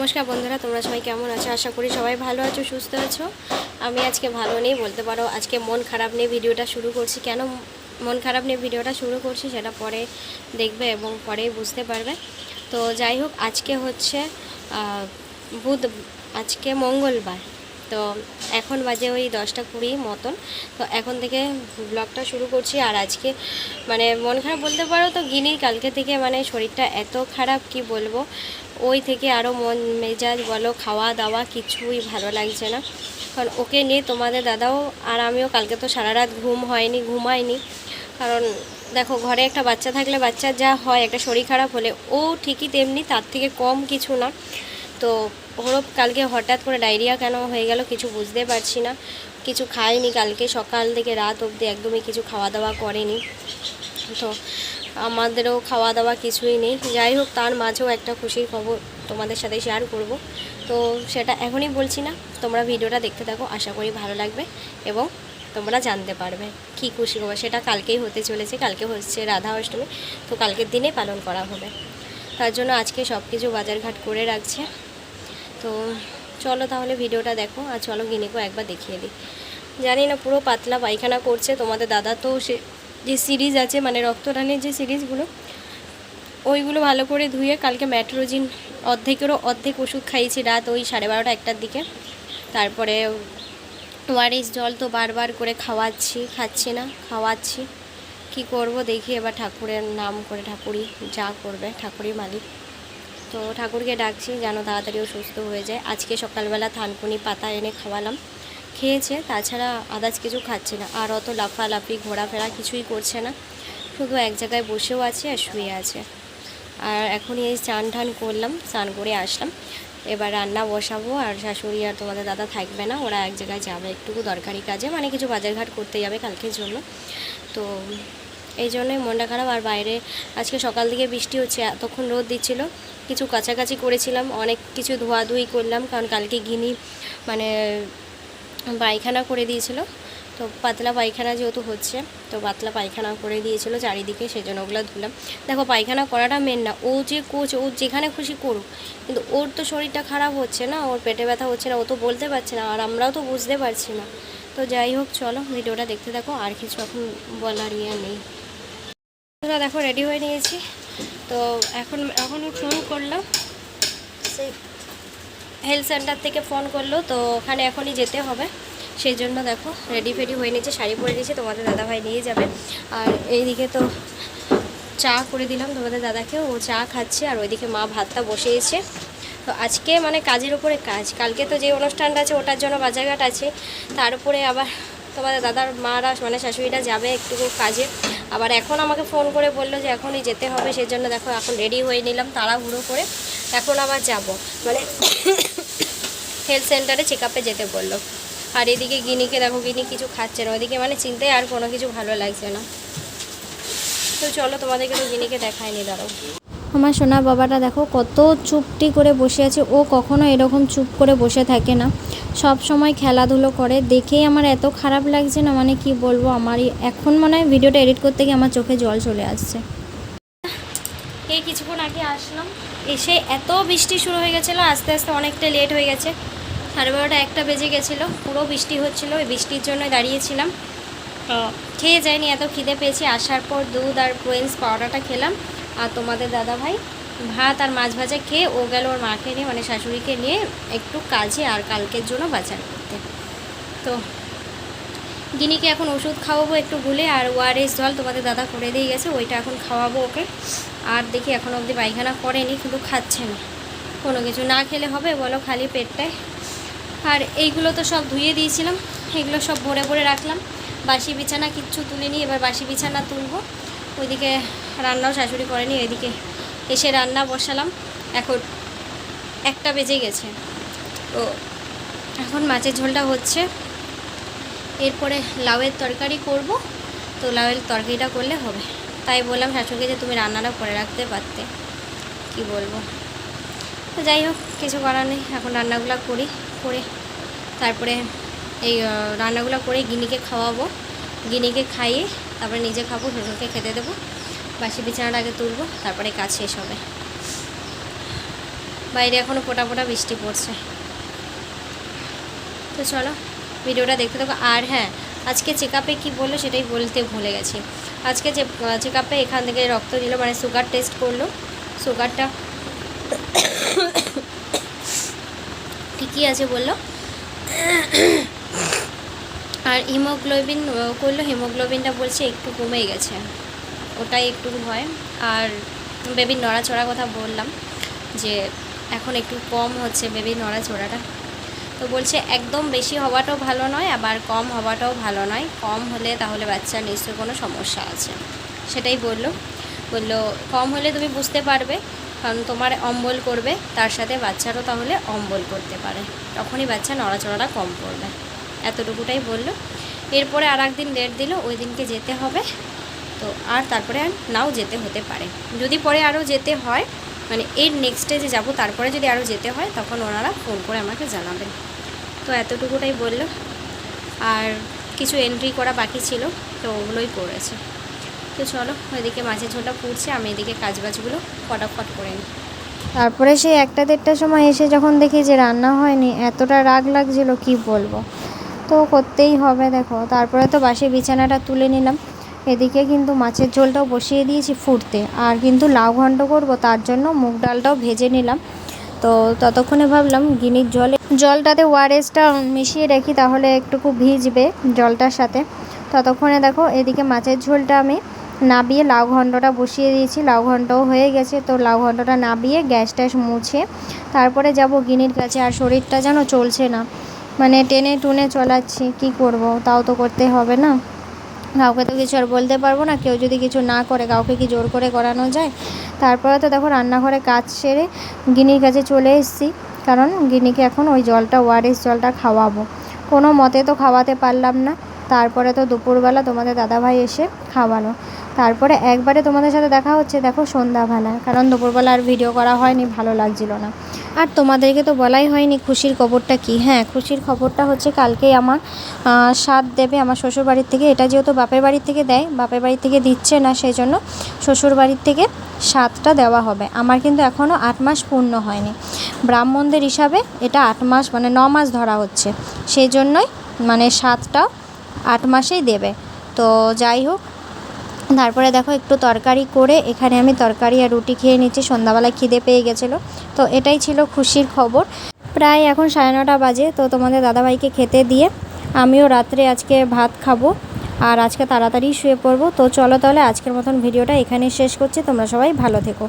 নমস্কার বন্ধুরা, তোমরা সবাই কেমন আছো? আশা করি সবাই ভালো আছো, সুস্থ আছো। আমি আজকে ভালো নেই, বলতে পারো আজকে মন খারাপ নিয়ে ভিডিওটা শুরু করছি। কেন মন খারাপ নিয়ে ভিডিওটা শুরু করছি সেটা পরে দেখবে এবং পরে বুঝতে পারবে। তো যাই হোক, আজকে হচ্ছে বুধ, আজকে মঙ্গলবার। তো এখন বাজে ওই দশটা কুড়ি মতন। তো এখন থেকে ব্লগটা শুরু করছি। আর আজকে মানে মন খারাপ বলতে পারো তো, গিনির কালকে থেকে মানে শরীরটা এত খারাপ, কি বলব? ওই থেকে আরও মন মেজাজ বলো খাওয়া দাওয়া কিছুই ভালো লাগছে না। কারণ ওকে নিয়ে তোমাদের দাদাও আর আমিও কালকে তো সারা রাত ঘুম হয়নি ঘুমায়নি কারণ দেখো, ঘরে একটা বাচ্চা থাকলে বাচ্চার যা হয়, একটা শরীর খারাপ হলে ও ঠিকই তেমনি তার থেকে কম কিছু না। তো ওরও কালকে হঠাৎ করে ডায়রিয়া কেন হয়ে গেল কিছু বুঝতে পারছি না। কিছু খায়নি কালকে সকাল থেকে রাত অবধি একদমই কিছু খাওয়া দাওয়া করেনি। তো আমাদেরও খাওয়া দাওয়া কিছুই নেই। যাই হোক, তার মাঝেও একটা খুশির খবর তোমাদের সাথে শেয়ার করব। তো সেটা এখনই বলছি না, তোমরা ভিডিওটা দেখতে থাকো, আশা করি ভালো লাগবে এবং তোমরা জানতে পারবে কী খুশি খবর সেটা কালকেই হতে চলেছে, কালকে হচ্ছে রাধা অষ্টমী, তো কালকের দিনে পালন করা হবে। তার জন্য আজকে সব কিছু বাজারঘাট করে রাখছে। তো চলো তাহলে ভিডিওটা দেখো, আর চলো গিনিকেও একবার দেখিয়ে দিই। জানি না, পুরো পাতলা পায়খানা করছে, তোমাদের দাদা তো সে যে সিরিজ আছে মানে রক্তদানের যে সিরিজগুলো, ওইগুলো ভালো করে ধুয়ে কালকে ম্যাট্রোজিন অর্ধেকেরও অর্ধেক ওষুধ খাইয়েছি রাত ওই সাড়ে বারোটা একটার দিকে। তারপরে ওয়ারিস জল তো বারবার করে খাওয়াচ্ছি, খাচ্ছি না, খাওয়াচ্ছি। কি করব দেখি এবার ঠাকুরের নাম করে, ঠাকুরই যা করবে, ঠাকুরই মালিক। তো ঠাকুরকে ডাকছি যেন তাড়াতাড়ি ও সুস্থ হয়ে যায়। আজকে সকালবেলা থানকুনি পাতা এনে খাওয়ালাম। খেয়েছে, তাছাড়া আদার্স কিছু খাচ্ছে না। আর অত লাফালাফি, ঘোরাফেরা কিছুই করছে না। শুধু এক জায়গায় বসেও আছে আর শুয়ে আছে। আর এখনই এই চান টান করলাম, স্নান করে আসলাম। এবার রান্না বসাবো আর শাশুড়ি আর তোমাদের দাদা থাকবে না, ওরা এক জায়গায় যাবে। একটুকু দরকারি কাজে মানে কিছু বাজারঘাট করতে যাবে কালকের জন্য। তো এই জন্যই মনটা খারাপ। আর বাইরে আজকে সকাল থেকে বৃষ্টি হচ্ছে, এতক্ষণ রোদ দিচ্ছিল। কিছু কাছাকাছি করেছিলাম, অনেক কিছু ধোয়াধুয়ি করলাম, কারণ কালকে গিনি মানে পায়খানা করে দিয়েছিল। তো পাতলা পায়খানা যেহেতু হচ্ছে, তো পাতলা পায়খানা করে দিয়েছিল চারিদিকে সেই জন্য ওগুলো ধুলাম। দেখো, পায়খানা করাটা মেন না। ও যে কোচ, ও যেখানে খুশি করুক। কিন্তু ওর তো শরীরটা খারাপ হচ্ছে না, ওর পেটে ব্যথা হচ্ছে না, ও তো বলতে পারছে না, আর আমরাও তো বুঝতে পারছি না। তো যাই হোক, চলো ভিডিওটা দেখতে থাকো, আর কিছু এখন বলার ইয়ে নেই। দেখো রেডি হয়ে নিয়েছি। তো এখন এখন ফোন করলাম সেই হেলথ সেন্টার থেকে ফোন করল, তো ওখানে এখনই যেতে হবে। সেই জন্য দেখো রেডি ফেডি হয়ে নিয়েছে, শাড়ি পরে নিয়েছে, তোমাদের দাদাভাই নিয়ে যাবে। আর এইদিকে তো চা করে দিলাম তোমাদের দাদাকে, ও চা খাচ্ছে, আর ওইদিকে মা ভাতটা বসিয়েছে। তো আজকে মানে কাজের উপরে কাজ, কালকে তো যে অনুষ্ঠানটা আছে, ওটার জন্য বাজারঘাট আছে। তার উপরে আবার তোমাদের দাদার মারা মানে শাশুড়িটা যাবে একটু কাজে। আবার এখন আমাকে ফোন করে বলল যে এখনই যেতে হবে সেজন্য দেখো এখন রেডি হয়ে নিলাম, তাড়াহুড়ো করে। এখন আবার যাব। মানে হেলথ সেন্টারে চেক আপে যেতে বলল। আর এদিকে গিনিকে দেখো, গিনি কিছু খাচ্ছে না। ওইদিকে মানে চিন্তায় আর কোনো কিছু ভালো লাগছে না। তো চলো তোমাদেরকে তো গিনিকে দেখায়নি, দাঁড়াও। আমার সোনা বাবাটা দেখো, কত চুপটি করে বসে আছে। ও কখনো এরকম চুপ করে বসে থাকে না। সব সময় খেলাধুলো করে। দেখেই আমার এত খারাপ লাগছে না মানে কি বলব? আমারই এখন মনে হয় ভিডিওটা এডিট করতে গিয়ে আমার চোখে জল চলে আসছে। এই কিছুক্ষণ আগে আসলাম। এসে এত বৃষ্টি শুরু হয়ে গেছিল, আস্তে আস্তে অনেকটা লেট হয়ে গেছে। সাড়ে বারোটা একটা বেজে গেছিল, পুরো বৃষ্টি হচ্ছিল, ওই বৃষ্টির জন্য দাঁড়িয়েছিলাম। তো খেয়ে যায়নি এত খিদে পেয়েছি, আসার পর দুধ আর প্রেন্স পাউডারটা খেলাম। আর তোমাদের দাদা ভাই ভাত আর মাছ ভাজা খেয়ে ও গেল ওর মাকে নিয়ে মানে শাশুড়িকে নিয়ে একটু কাজে আর কালকের জন্য বাজার করতে। তো গিনিকে এখন ওষুধ খাওয়াবো একটু গুলে আর ওআরএস জল তোমাদের দাদা করে দিয়ে গেছে, ওইটা এখন খাওয়াবো ওকে। আর দেখি এখন অবধি পায়খানা করেনি কিন্তু খাচ্ছে না। কোনো কিছু না খেলে হবে বলো খালি পেটটায়। আর এইগুলো তো সব ধুয়ে দিয়েছিলাম, এগুলো সব ভরে ভরে রাখলাম। বাসি বিছানা কিচ্ছু তুলিনি, এবার বাসি বিছানা তুলবো। ওইদিকে রান্নাও শাশুড়ি করেনি ওইদিকে এসে রান্না বসালাম। এখন একটা বেজে গেছে। তো এখন মাছের ঝোলটা হচ্ছে। এরপরে লাউয়ের তরকারি করব। তো লাউয়ের তরকারিটা করলে হবে। তাই বললাম শাশুড়িকে যে তুমি রান্নাটা করে রাখতে পারতে। কি বলব? তো যাই হোক, কিছু করার নেই। এখন রান্নাগুলো করি, করে তারপরে এই রান্নাগুলো করে গিনিকে খাওয়াবো। গিনিকে খাইয়ে তারপরে নিজে খাব, শ্বশুরকে খেতে দেবো। বাসি বিছানাটা আগে তুলবো, তারপরে কাজ শেষ হবে। বাইরে এখনও ফোটা ফোটা বৃষ্টি পড়ছে। তো চলো। ভিডিওটা দেখতে থাকো। আর হ্যাঁ আজকে চেক আপে কী বলল সেটাই বলতে ভুলে গেছি। আজকে যে চেক আপে এখান থেকে রক্ত দিল মানে সুগার টেস্ট করল। সুগারটা ঠিকই আছে বলল। আর হিমোগ্লোবিন করল। হিমোগ্লোবিনটা বলছে একটু কমে গেছে। ওটাই একটু ভয়। আর বেবির নড়াচড়ার কথা বললাম যে, এখন একটু কম হচ্ছে বেবির নড়াচড়াটা। তো বলছে, একদম বেশি হওয়াটাও ভালো নয়, আবার কম হওয়াটাও ভালো নয়। কম হলে তাহলে বাচ্চার নিশ্চয়ই কোনো সমস্যা আছে। সেটাই বলল। বলল, কম হলে তুমি বুঝতে পারবে, কারণ তোমার অম্বল করবে, তার সাথে বাচ্চারও তাহলে অম্বল করতে পারে। তখনই বাচ্চা নড়াচড়াটা কম করবে। এতটুকুটাই বলল। এরপরে আর একদিন ডেট দিল, ওই দিনকে যেতে হবে। তো আর তারপরে আর নাও যেতে হতে পারে। যদি পরে আরও যেতে হয় মানে এর নেক্সটে যে যাব, তারপরে যদি আরও যেতে হয়, তখন ওনারা ফোন করে আমাকে জানাবেন। তো এতটুকুটাই বলল। আর কিছু এন্ট্রি করা বাকি ছিল, তো ওগুলোই করেছে তো চলো, ওইদিকে মাছের ঝোলটা পুড়ছে, আমি এদিকে কাজবাজগুলো ফটাফট করে নিই। তারপরে সেই একটা দেড়টার সময় এসে যখন দেখি যে রান্না হয়নি, এতটা রাগ লাগছিল, কি বলব? তো করতেই হবে, দেখো। তারপরে তো বাসি বিছানাটা তুলে নিলাম। এদিকে কিন্তু মাছের ঝোলটাও বসিয়ে দিয়েছি ফুটতে। আর কিন্তু লাউ ঘন্ট করব, তার জন্য মুগ ডালটাও ভেজে নিলাম। তো ততক্ষণে ভাবলাম গিনির জলে জলটাতে ওয়ারেসটা মিশিয়ে রাখি, তাহলে একটুকু ভিজবে জলটার সাথে। ততক্ষণে দেখো এদিকে মাছের ঝোলটা আমি নাবিয়ে লাউ ঘন্টটা বসিয়ে দিয়েছি। লাউ ঘন্টও হয়ে গেছে, তো লাউ ঘন্টটা নাবিয়ে গ্যাস ট্যাস মুছে তারপরে যাব গিনির কাছে। আর শরীরটা যেন চলছে না। মানে টেনে টুনে চলাচ্ছি, কি করব? তাও তো করতে হবে না। কাউকে তো কিছু আর বলতে পারব না। কেউ যদি কিছু না করে, কাউকে কি জোর করে করানো যায়? তারপরে তো দেখো, রান্নাঘরে কাজ সেরে গিনির কাছে চলে এসেছি। কারণ গিনিকে এখন ওই জলটা, ওয়ারেস জলটা খাওয়াবো। কোনো মতে তো খাওয়াতে পারলাম না। তারপরে তো দুপুরবেলা তোমাদের দাদাভাই এসে খাওয়ানো তারপরে একবারে তোমাদের সাথে দেখা হচ্ছে, দেখো সন্ধ্যাবেলা কারণ দুপুরবেলা আর ভিডিও করা হয়নি, ভালো লাগছিল না। আর তোমাদেরকে তো বলাই হয়নি খুশির খবরটা কি? হ্যাঁ খুশির খবরটা হচ্ছে কালকেই আমার সাথ দেবে আমার শ্বশুর বাড়ির থেকে। এটা যেহেতু বাপের বাড়ির থেকে দেয়, বাপের বাড়ির থেকে দিচ্ছে না সেই জন্য শ্বশুর বাড়ির থেকে সাতটা দেওয়া হবে। আমার কিন্তু এখনও আট মাস পূর্ণ হয়নি। ব্রাহ্মণদের হিসাবে এটা আট মাস মানে ন মাস ধরা হচ্ছে। সেই জন্যই মানে সাতটা আট মাসেই দেবে। তো যাই হোক, তারপরে দেখো একটু তরকারি করে এখানে আমি তরকারি আর রুটি খেয়ে নিচ্ছি, সন্ধ্যাবেলায় খিদে পেয়ে গেছিল। তো এটাই ছিল খুশির খবর। প্রায় এখন সাড়ে নটা বাজে, তো তোমাদের দাদাভাইকে খেতে দিয়ে আমিও রাত্রে আজকে ভাত খাব আর আজকে তাড়াতাড়ি শুয়ে পড়ব। তো চলো তাহলে আজকের মতন ভিডিওটা এখানেই শেষ করছি। তোমরা সবাই ভালো থেকো।